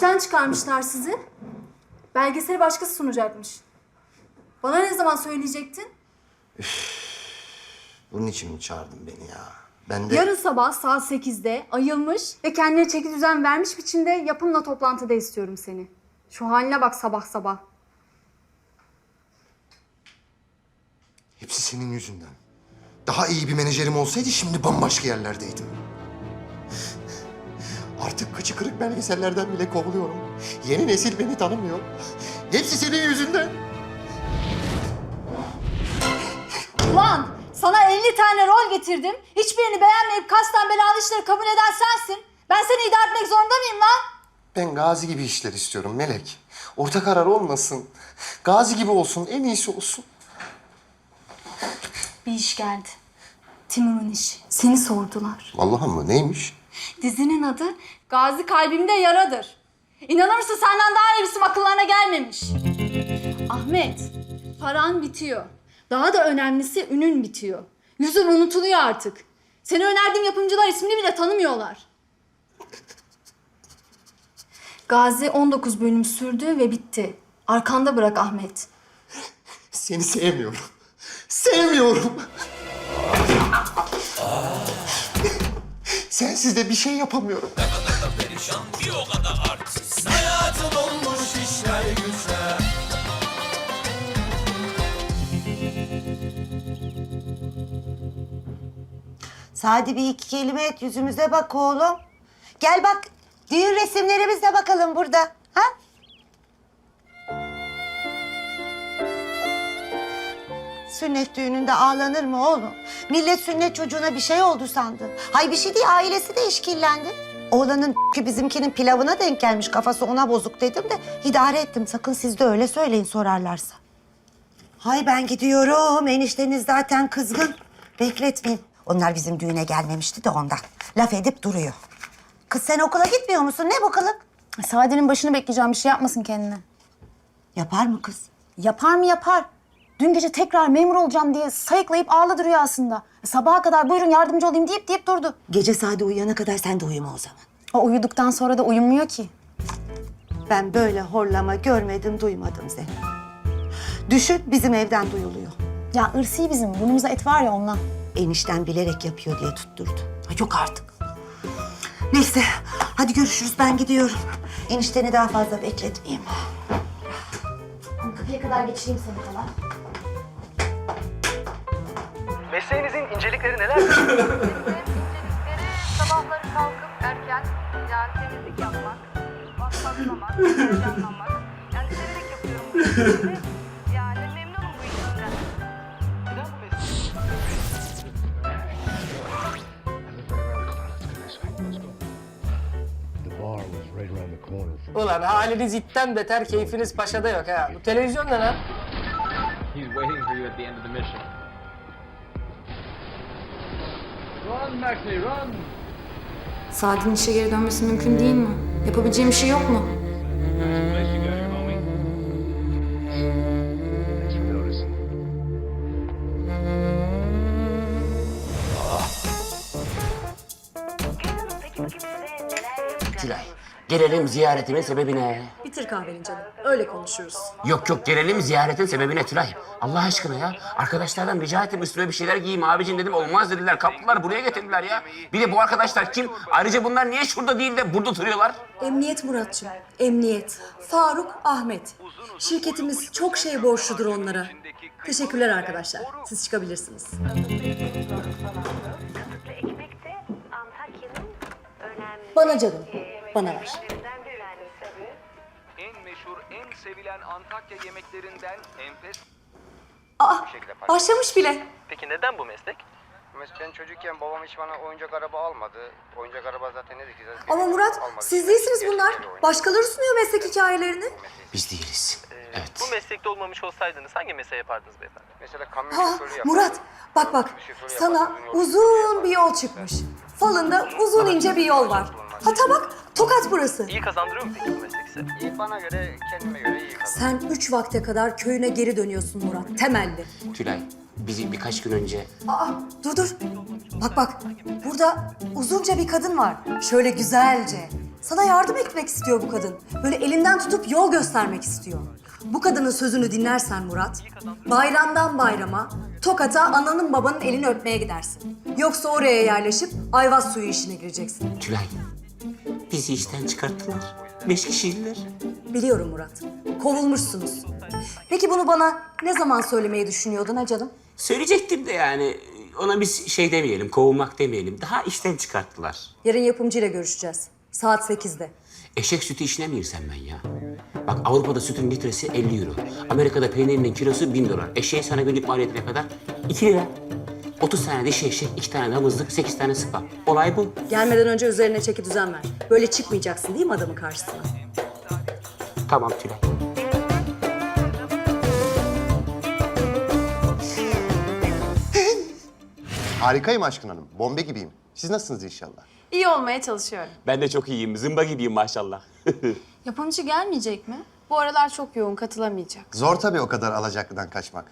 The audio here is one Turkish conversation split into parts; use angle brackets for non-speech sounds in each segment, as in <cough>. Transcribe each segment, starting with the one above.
İşten çıkarmışlar sizi. Belgeseli başkası sunacakmış. Bana ne zaman söyleyecektin? Bunun için mi çağırdın beni ya? Ben de... Yarın sabah saat 8'de ayılmış ve kendine çeki düzen vermiş biçimde yapımla toplantıda istiyorum seni. Şu haline bak sabah sabah. Hepsi senin yüzünden. Daha iyi bir menajerim olsaydı şimdi bambaşka yerlerdeydim. Artık kıçı kırık belgesellerden bile kovuluyorum. Yeni nesil beni tanımıyor. Hepsi senin yüzünden. Ulan sana 50 tane rol getirdim. Hiçbirini beğenmeyip kasten belalı işleri kabul eden sensin. Ben seni idare etmek zorunda mıyım lan? Ben Gazi gibi işler istiyorum Melek. Orta karar olmasın. Gazi gibi olsun, en iyisi olsun. Bir iş geldi. Timur'un işi. Seni sordular. Vallahi mı? Neymiş? Dizinin adı Gazi Kalbimde Yaradır. İnanır mısın senden daha iyi bir isim akıllarına gelmemiş. Ahmet, paran bitiyor. Daha da önemlisi ünün bitiyor. Yüzün unutuluyor artık. Seni önerdiğim yapımcılar ismini bile tanımıyorlar. Gazi 19 bölüm sürdü ve bitti. Arkanda bırak Ahmet. Seni sevmiyorum. Sevmiyorum. Sensiz de bir şey yapamıyorum. Sadi bir iki kelime et yüzümüze bak oğlum. Gel bak düğün resimlerimize bakalım burada. Sünnet düğününde ağlanır mı oğlum? Millet sünnet çocuğuna bir şey oldu sandı. Hay bir şey değil ailesi de işkillendi. Oğlanın ki bizimkinin pilavına denk gelmiş kafası ona bozuk dedim de idare ettim. Sakın siz de öyle söyleyin sorarlarsa. Hay ben gidiyorum. Enişteniz zaten kızgın. Bekletmeyin. Onlar bizim düğüne gelmemişti de ondan. Laf edip duruyor. Kız sen okula gitmiyor musun? Ne bu kılık? Sade'nin başını bekleyeceğim bir şey yapmasın kendine. Yapar mı kız? Yapar mı yapar. Dün gece tekrar memur olacağım diye sayıklayıp ağla duruyor aslında. E, Sabaha kadar buyurun yardımcı olayım deyip deyip durdu. Gece Sade uyuyana kadar sen de uyuma o zaman. O uyuduktan sonra da uyumuyor ki. Ben böyle horlama görmedim, duymadım seni. Düşün bizim evden duyuluyor. Ya ırsi bizim. Burnumuza et var ya ondan. Enişten bilerek yapıyor diye tutturdu. Ha, yok artık. Neyse hadi görüşürüz ben gidiyorum. Enişteni daha fazla bekletmeyeyim. Kapıya kadar geçireyim seni falan. İncelikleri neler? incelikleri <laughs> sabahları kalkıp erken yani temizlik yapmak, paslamak, heyecanlanmak. Yani severek yapıyorum bu <laughs> işleri. Yani memnunum bu işimden. Neden bu mesleği? The bar was right around the corner from Ulan haliniz itten beter, keyfiniz paşada yok ha. Bu televizyon ne lan? He's waiting for you at the end of the mission. Run, Maxie, run! Saadet'in işe geri dönmesi mümkün değil mi? Yapabileceğim bir şey yok mu? Gelelim ziyaretimin sebebine. Bitir kahveni canım. Öyle konuşuruz. Yok yok gelelim ziyaretin sebebine Tülay. Allah aşkına ya. Arkadaşlardan rica ettim üstüme bir şeyler giyeyim abicim dedim. Olmaz dediler. Kaptılar buraya getirdiler ya. Bir de bu arkadaşlar kim? Ayrıca bunlar niye şurada değil de burada duruyorlar? Emniyet Muratçım. Emniyet. Faruk, Ahmet. Şirketimiz çok şey borçludur onlara. Teşekkürler arkadaşlar. Siz çıkabilirsiniz. Bana canım. Bana ver. En meşhur, en sevilen Antakya yemeklerinden enfes... Aa, başlamış bile. Peki neden bu meslek? Ben çocukken babam hiç bana oyuncak araba almadı. Oyuncak araba zaten ne ki? zaten Ama Murat, almadı. siz değilsiniz bunlar. Başkaları sunuyor meslek hikayelerini. Biz değiliz. Evet. Bu meslekte olmamış olsaydınız hangi mesleği yapardınız beyefendi? Mesela kamyon Ha, şoförü yapar. Murat, bak bak. Sana uzun bir yol çıkmış. Falında uzun ince bir yol var. Hatta bak, Tokat burası. İyi kazandırıyor mu peki bu meslek size? İyi bana göre, kendime göre iyi kazandım. Sen üç vakte kadar köyüne geri dönüyorsun Murat. Temelli. Tülay, bizi birkaç gün önce Aa, dur dur. Bak bak. Burada uzunca bir kadın var. Şöyle güzelce. Sana yardım etmek istiyor bu kadın. Böyle elinden tutup yol göstermek istiyor. Bu kadının sözünü dinlersen Murat, bayramdan bayrama Tokat'a ananın babanın elini öpmeye gidersin. Yoksa oraya yerleşip ayvaz suyu işine gireceksin. Tülay, bizi işten çıkarttılar. Beş kişiydiler. Biliyorum Murat. Kovulmuşsunuz. Peki bunu bana ne zaman söylemeyi düşünüyordun ha canım? Söyleyecektim de yani ona biz şey demeyelim, kovulmak demeyelim. Daha işten çıkarttılar. Yarın yapımcıyla görüşeceğiz. Saat 8'de. Eşek sütü işine mi girsem ben ya? Bak Avrupa'da sütün litresi 50 euro. Amerika'da peynirinin kilosu 1000 dolar. Eşeğin sana günlük maliyeti ne kadar? 2 lira. 30 tane dişi eşek, 2 tane damızlık, 8 tane sıpa. Olay bu. Gelmeden önce üzerine çeki düzen ver. Böyle çıkmayacaksın değil mi adamın karşısına? Tamam Tülay. Harikayım Aşkın Hanım. Bombe gibiyim. Siz nasılsınız inşallah? İyi olmaya çalışıyorum. Ben de çok iyiyim. Zımba gibiyim maşallah. <laughs> Yapımcı gelmeyecek mi? Bu aralar çok yoğun, katılamayacak. Zor tabii o kadar alacaklıdan kaçmak.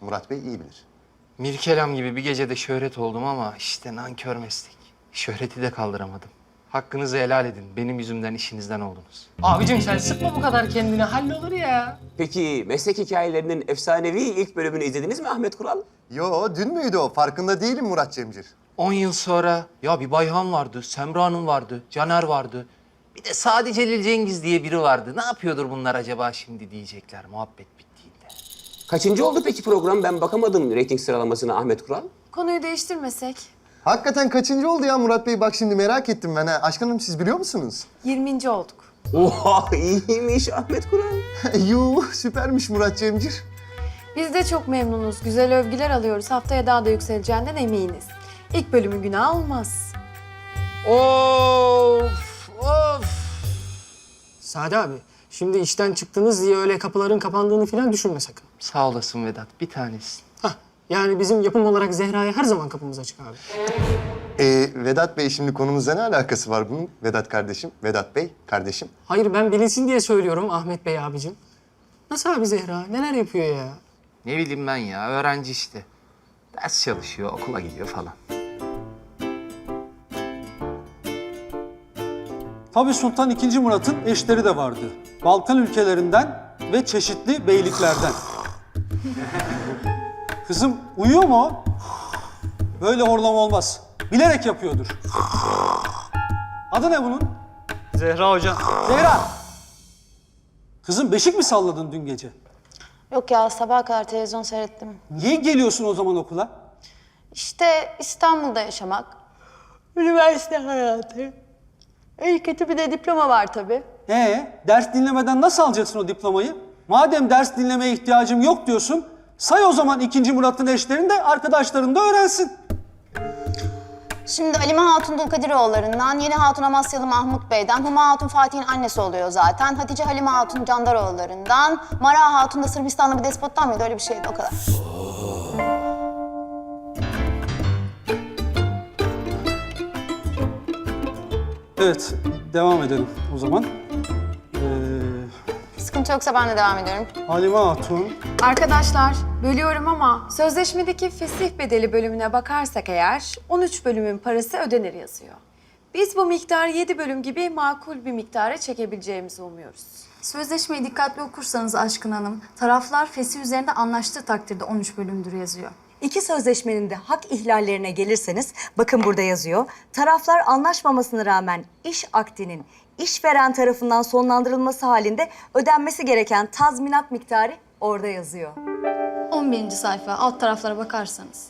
Murat Bey iyi bilir. Mirkelam gibi bir gecede şöhret oldum ama işte nankör meslek. Şöhreti de kaldıramadım. Hakkınızı helal edin. Benim yüzümden işinizden oldunuz. Abicim sen sıkma bu kadar kendini. Hallolur ya. Peki meslek hikayelerinin efsanevi ilk bölümünü izlediniz mi Ahmet Kural? Yo dün müydü o? Farkında değilim Murat Cemcir. 10 yıl sonra ya bir Bayhan vardı, Semra Hanım vardı, Caner vardı. Bir de Sadi Celil Cengiz diye biri vardı. Ne yapıyordur bunlar acaba şimdi diyecekler muhabbet bittiğinde. Kaçıncı oldu peki program? Ben bakamadım reyting sıralamasına Ahmet Kural. Konuyu değiştirmesek. Hakikaten kaçıncı oldu ya Murat Bey? Bak şimdi merak ettim ben ha. Aşkın Hanım siz biliyor musunuz? 20. olduk. Oha iyiymiş Ahmet Kural. <laughs> Yuh süpermiş Murat Cemcir. Biz de çok memnunuz. Güzel övgüler alıyoruz. Haftaya daha da yükseleceğinden eminiz. İlk bölümün günah olmaz. Of of. Sade abi şimdi işten çıktınız diye öyle kapıların kapandığını falan düşünme sakın. Sağ olasın Vedat bir tanesin. Hah yani bizim yapım olarak Zehra'ya her zaman kapımız açık abi. Ee, Vedat Bey şimdi konumuzla ne alakası var bunun? Vedat kardeşim, Vedat Bey kardeşim. Hayır ben bilinsin diye söylüyorum Ahmet Bey abicim. Nasıl abi Zehra? Neler yapıyor ya? Ne bileyim ben ya öğrenci işte. Ders çalışıyor, okula gidiyor falan. Tabii Sultan II. Murat'ın eşleri de vardı. Balkan ülkelerinden ve çeşitli beyliklerden. <laughs> Kızım uyuyor mu o? Böyle horlama olmaz. Bilerek yapıyordur. Adı ne bunun? Zehra hocam. Zehra! Kızım beşik mi salladın dün gece? Yok ya sabaha kadar televizyon seyrettim. Niye geliyorsun o zaman okula? İşte İstanbul'da yaşamak. Üniversite hayatı. İyi kötü bir de diploma var tabii. Ee, ders dinlemeden nasıl alacaksın o diplomayı? Madem ders dinlemeye ihtiyacım yok diyorsun, say o zaman 2. Murat'ın eşlerini de arkadaşların da öğrensin. Şimdi Alime Hatun Dulkadiroğullarından, Yeni Hatun Amasyalı Mahmut Bey'den, Huma Hatun Fatih'in annesi oluyor zaten. Hatice Halime Hatun Candaroğullarından, Mara Hatun da Sırbistanlı bir despottan mıydı? Öyle bir şeydi o kadar. Evet, devam edelim o zaman. Yoksa ben de devam ediyorum. Halime Hatun, Arkadaşlar, bölüyorum ama sözleşmedeki fesih bedeli bölümüne bakarsak eğer 13 bölümün parası ödenir yazıyor. Biz bu miktarı 7 bölüm gibi makul bir miktara çekebileceğimizi umuyoruz. Sözleşmeyi dikkatli okursanız Aşkın Hanım, taraflar fesih üzerinde anlaştığı takdirde 13 bölümdür yazıyor. İki sözleşmenin de hak ihlallerine gelirseniz bakın burada yazıyor. Taraflar anlaşmamasına rağmen iş akdinin işveren tarafından sonlandırılması halinde ödenmesi gereken tazminat miktarı orada yazıyor. 11. sayfa alt taraflara bakarsanız.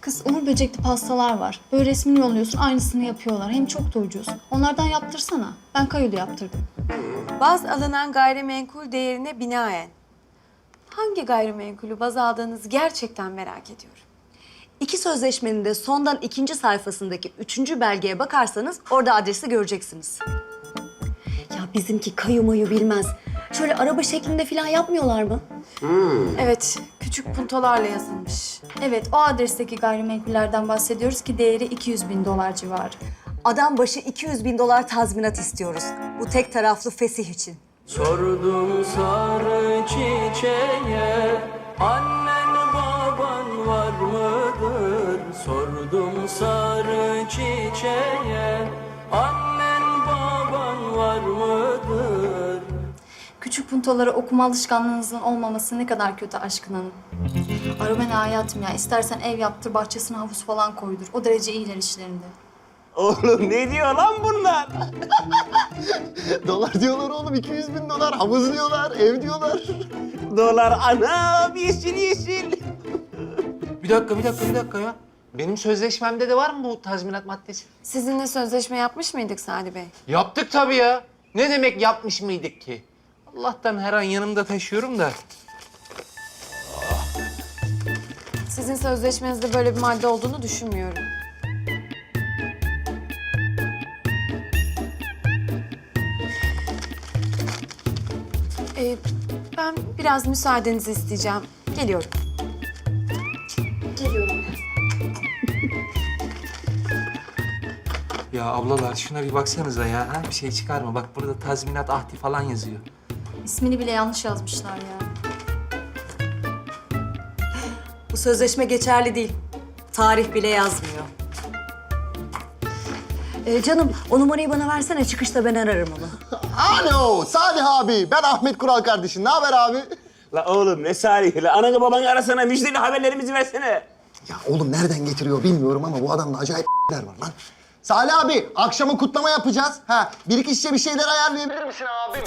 Kız Uğur böcekli pastalar var. Böyle resmini yolluyorsun aynısını yapıyorlar. Hem çok da ucuz. Onlardan yaptırsana. Ben kayoda yaptırdım. Baz alınan gayrimenkul değerine binaen. Hangi gayrimenkulü baz aldığınızı gerçekten merak ediyorum. İki sözleşmenin de sondan ikinci sayfasındaki üçüncü belgeye bakarsanız orada adresi göreceksiniz. Ya bizimki kayu mayu bilmez. Şöyle araba şeklinde falan yapmıyorlar mı? Evet, küçük puntolarla yazılmış. Evet, o adresteki gayrimenkullerden bahsediyoruz ki değeri 200 bin dolar civarı. Adam başı 200 bin dolar tazminat istiyoruz. Bu tek taraflı fesih için. Sordum sarı çiçeğe Annen baban var mıdır? Sordum sarı çiçeğe Annen baban var mıdır? Küçük puntolara okuma alışkanlığınızın olmaması ne kadar kötü aşkın hanım. Arı ben hayatım ya. İstersen ev yaptır, bahçesine havuz falan koydur. O derece iyiler işlerinde. Oğlum ne diyor lan bunlar? <laughs> dolar diyorlar oğlum 200 bin dolar. Havuz diyorlar, ev diyorlar. Dolar anam yeşil yeşil. Bir dakika, bir dakika, bir dakika ya. Benim sözleşmemde de var mı bu tazminat maddesi? Sizinle sözleşme yapmış mıydık Sadi Bey? Yaptık tabii ya. Ne demek yapmış mıydık ki? Allah'tan her an yanımda taşıyorum da. Sizin sözleşmenizde böyle bir madde olduğunu düşünmüyorum. Ee, ben biraz müsaadenizi isteyeceğim. Geliyorum. Ya ablalar şuna bir baksanıza ya. Ha? Bir şey çıkarma. Bak burada tazminat ahdi falan yazıyor. İsmini bile yanlış yazmışlar ya. Bu sözleşme geçerli değil. Tarih bile yazmıyor. Ee, canım o numarayı bana versene çıkışta ben ararım onu. Alo, Salih abi. Ben Ahmet Kural kardeşim. Ne haber abi? La oğlum ne salihi la. Ananı babanı arasana müjdeli haberlerimizi versene. Ya oğlum nereden getiriyor bilmiyorum ama bu adamda acayip <laughs> var lan. Salih abi, akşama kutlama yapacağız. Ha, bir iki şişe bir şeyler ayarlayabilir misin abim?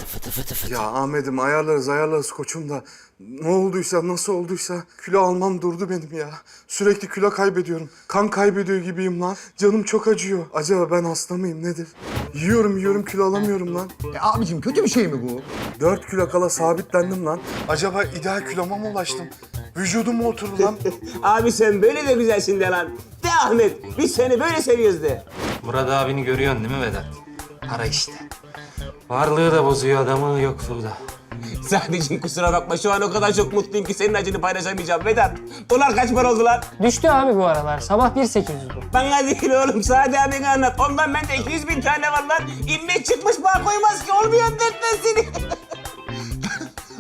Ya Ahmet'im ayarlarız ayarlarız koçum da ne olduysa nasıl olduysa kilo almam durdu benim ya. Sürekli kilo kaybediyorum. Kan kaybediyor gibiyim lan. Canım çok acıyor. Acaba ben hasta mıyım nedir? Yiyorum yiyorum kilo alamıyorum lan. E abicim kötü bir şey mi bu? 4 kilo kala sabitlendim lan. Acaba ideal kiloma mı ulaştım? Vücudum mu oturdu lan? <laughs> Abi sen böyle de güzelsin de lan. De Ahmet biz seni böyle seviyoruz de. Murat abini görüyorsun değil mi Vedat? Para işte. Varlığı da bozuyor adamı yokluğu da. Sadece kusura bakma şu an o kadar çok mutluyum ki senin acını paylaşamayacağım Vedat. Dolar kaç para oldu lan? Düştü abi bu aralar. Sabah 1.800 bu. Bana değil oğlum Sadi abine anlat. Ondan bende 200 bin tane var lan. İnmek çıkmış bağ koymaz ki olmuyor dertler seni. <laughs>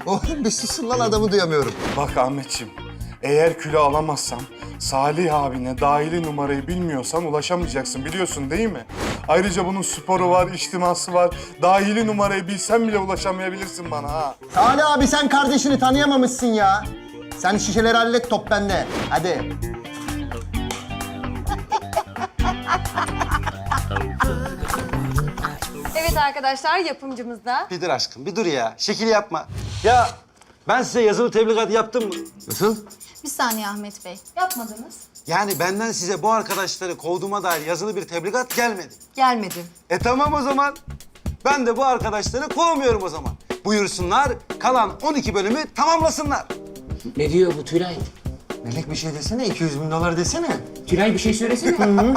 Oğlum bir susun lan adamı duyamıyorum. Bak Ahmetciğim, eğer kilo alamazsam Salih abine dahili numarayı bilmiyorsan ulaşamayacaksın biliyorsun değil mi? Ayrıca bunun sporu var, içtiması var. Dahili numarayı bilsen bile ulaşamayabilirsin bana ha. Salih abi sen kardeşini tanıyamamışsın ya. Sen şişeleri hallet top bende. Hadi. Evet arkadaşlar yapımcımız da. Bir dur aşkım bir dur ya. Şekil yapma. Ya ben size yazılı tebligat yaptım mı? Nasıl? Bir saniye Ahmet Bey. Yapmadınız. Yani benden size bu arkadaşları kovduğuma dair yazılı bir tebligat gelmedi. Gelmedi. E tamam o zaman. Ben de bu arkadaşları kovmuyorum o zaman. Buyursunlar kalan 12 bölümü tamamlasınlar. Ne diyor bu Tülay? Melek bir şey desene, 200 bin dolar desene. Tülay bir şey söylesene.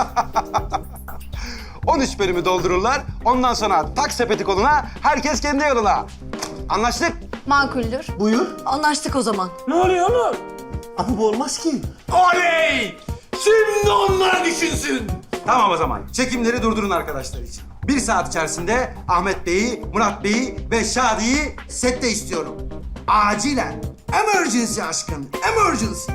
13 bölümü doldururlar. Ondan sonra tak sepeti koluna, herkes kendi yoluna. Anlaştık? Makuldür. Buyur. Anlaştık o zaman. ne oluyor oğlum? Ama bu olmaz ki. Oley! Şimdi onlar düşünsün. Tamam o zaman. Çekimleri durdurun arkadaşlar için. Bir saat içerisinde Ahmet Bey'i, Murat Bey'i ve Şadi'yi sette istiyorum. Acilen. Emergency aşkım. Emergency.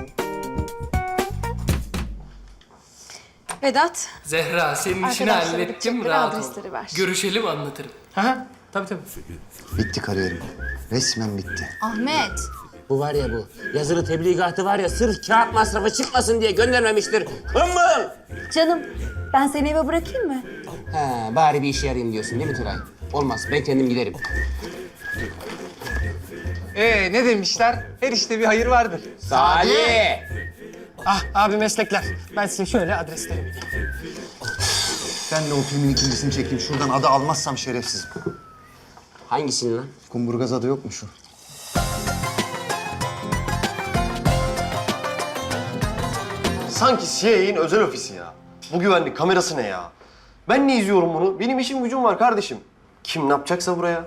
Vedat. Zehra senin işini Arkadaşlara hallettim gidecekleri rahat ol. adresleri ver. Görüşelim anlatırım. Ha, tabii tabii. Bitti kariyerim. Resmen bitti. Ahmet. Bu var ya bu. Yazılı tebligatı var ya sırf kağıt masrafı çıkmasın diye göndermemiştir. Hımbıl! Canım ben seni eve bırakayım mı? Ha, bari bir işe yarayayım diyorsun değil mi Tülay? Olmaz, ben kendim giderim. Ee ne demişler? Her işte bir hayır vardır. Salih! Ah abi meslekler. Ben size şöyle adresleri vereyim. Ben de o filmin ikincisini çekeyim. Şuradan adı almazsam şerefsizim. Hangisini lan? Kumburgaz adı yok mu şu? Sanki CIA'in özel ofisi ya. Bu güvenlik kamerası ne ya? Ben ne izliyorum bunu? Benim işim gücüm var kardeşim. Kim ne yapacaksa buraya.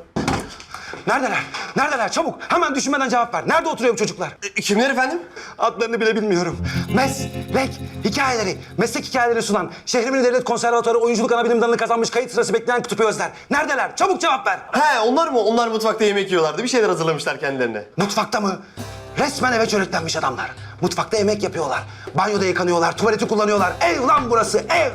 Neredeler? Neredeler? Çabuk. Hemen düşünmeden cevap ver. Nerede oturuyor bu çocuklar? E, kimler efendim? Adlarını bile bilmiyorum. Meslek hikayeleri, meslek hikayeleri sunan, Şehrimin Devlet Konservatuarı oyunculuk ana bilim dalını kazanmış kayıt sırası bekleyen Kutup Özler. Neredeler? Çabuk cevap ver. He onlar mı? Onlar mutfakta yemek yiyorlardı. Bir şeyler hazırlamışlar kendilerine. Mutfakta mı? Resmen eve çöreklenmiş adamlar. Mutfakta yemek yapıyorlar. Banyoda yıkanıyorlar, tuvaleti kullanıyorlar. Ev lan burası, ev!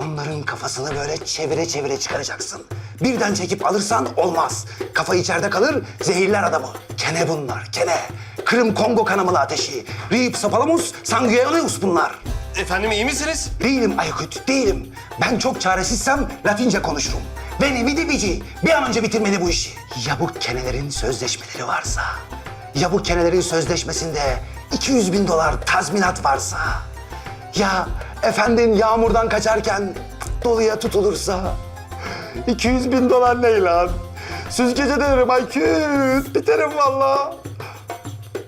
Onların kafasını böyle çevire çevire çıkaracaksın. Birden çekip alırsan olmaz. Kafa içeride kalır, zehirler adamı. Kene bunlar, kene. Kırım Kongo kanamalı ateşi. Ripsopalamus sanguineus bunlar. Efendim iyi misiniz? Değilim Aykut, değilim. Ben çok çaresizsem Latince konuşurum. Beni vidi vici, bir an önce bitirmeli bu işi. Ya bu kenelerin sözleşmeleri varsa? Ya bu kenelerin sözleşmesinde 200 bin dolar tazminat varsa? Ya efendin yağmurdan kaçarken doluya tutulursa? 200 bin dolar ne lan? Süzgece derim Aykut, biterim vallahi.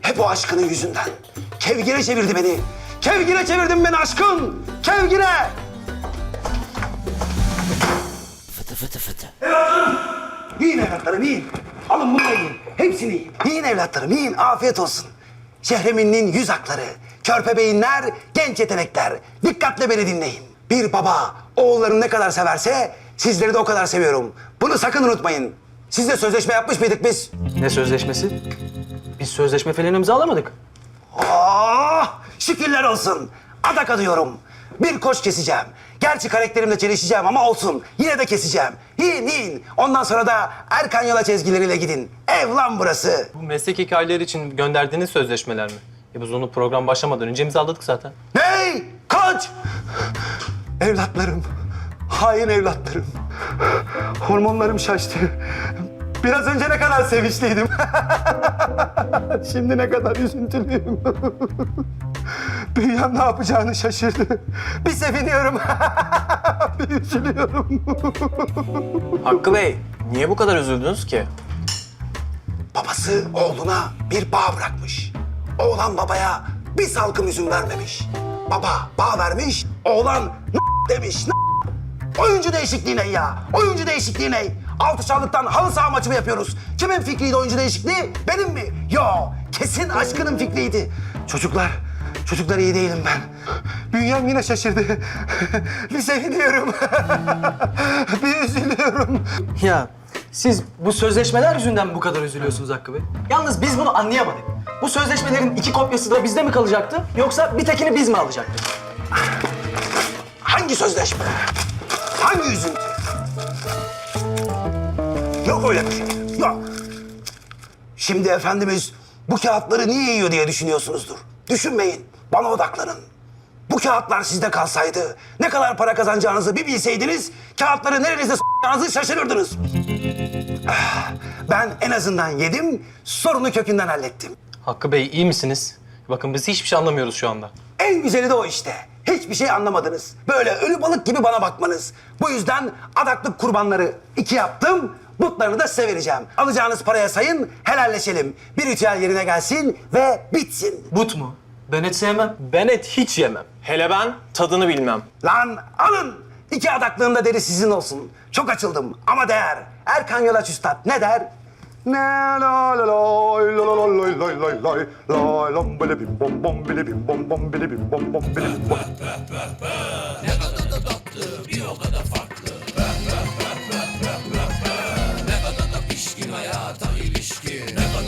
Hep o aşkının yüzünden. Kevgire çevirdi beni. Kevgire çevirdin beni aşkın. Kevgire. Fıtı fıtı fıtı. Evlatlarım. Yiyin evlatlarım yiyin. Alın bunu yiyin. Hepsini yiyin. Yiyin evlatlarım yiyin. Afiyet olsun. Şehremin'in yüz hakları. Körpe beyinler, genç yetenekler. Dikkatle beni dinleyin. Bir baba oğullarını ne kadar severse sizleri de o kadar seviyorum. Bunu sakın unutmayın. Sizle sözleşme yapmış mıydık biz? Ne sözleşmesi? Biz sözleşme falan imzalamadık. Oh! Şükürler olsun. Adak adıyorum. Bir koç keseceğim. Gerçi karakterimle çelişeceğim ama olsun. Yine de keseceğim. Yiyin yiyin. Ondan sonra da Erkan Yola çizgileriyle gidin. Ev lan burası. Bu meslek hikayeleri için gönderdiğiniz sözleşmeler mi? E biz onu program başlamadan önce imzaladık zaten. Ney? Koç! Evlatlarım. Hain evlatlarım. Hormonlarım şaştı. Biraz önce ne kadar sevinçliydim. <laughs> Şimdi ne kadar üzüntülüyüm. <laughs> Bünyem ne yapacağını şaşırdı. Bir seviniyorum. <laughs> bir üzülüyorum. Hakkı Bey, niye bu kadar üzüldünüz ki? Babası oğluna bir bağ bırakmış. Oğlan babaya bir salkım üzüm vermemiş. Baba bağ vermiş, oğlan demiş. Oyuncu değişikliği ne ya? Oyuncu değişikliği ne? Altı çaldıktan halı saha maçı mı yapıyoruz? Kimin fikriydi oyuncu değişikliği? Benim mi? Yo, kesin aşkının fikriydi. Çocuklar, çocuklar iyi değilim ben. Bünyem yine şaşırdı. <laughs> bir seviniyorum. <laughs> bir üzülüyorum. Ya siz bu sözleşmeler yüzünden bu kadar üzülüyorsunuz Hakkı Bey? Yalnız biz bunu anlayamadık. Bu sözleşmelerin iki kopyası da bizde mi kalacaktı yoksa bir tekini biz mi alacaktık? Hangi sözleşme? Hangi üzüntü? Yok öyle bir şey. Yok. Şimdi Efendimiz bu kağıtları niye yiyor diye düşünüyorsunuzdur. Düşünmeyin. Bana odaklanın. Bu kağıtlar sizde kalsaydı ne kadar para kazanacağınızı bir bilseydiniz kağıtları nerenizde s**acağınızı şaşırırdınız. Ah, Ben en azından yedim, sorunu kökünden hallettim. Hakkı Bey iyi misiniz? Bakın biz hiçbir şey anlamıyoruz şu anda. En güzeli de o işte. Hiçbir şey anlamadınız. Böyle ölü balık gibi bana bakmanız. Bu yüzden adaklık kurbanları iki yaptım. Butlarını da size vereceğim. Alacağınız paraya sayın, helalleşelim. Bir ritüel yerine gelsin ve bitsin. But mu? Ben et sevmem. Ben et hiç yemem. Hele ben tadını bilmem. Lan alın. İki adaklığın da deri sizin olsun. Çok açıldım ama değer. Erkan Yolaç Üstad ne der? Ne la la loy la la loy loy loy loy loy loy lom bile bim bom bom bile bim bom bom bile bim bom bom bile bim bom. Ne kadar da tatlı bir o kadar farklı. Ne kadar da pişkin hayata ilişkin. Ne kadar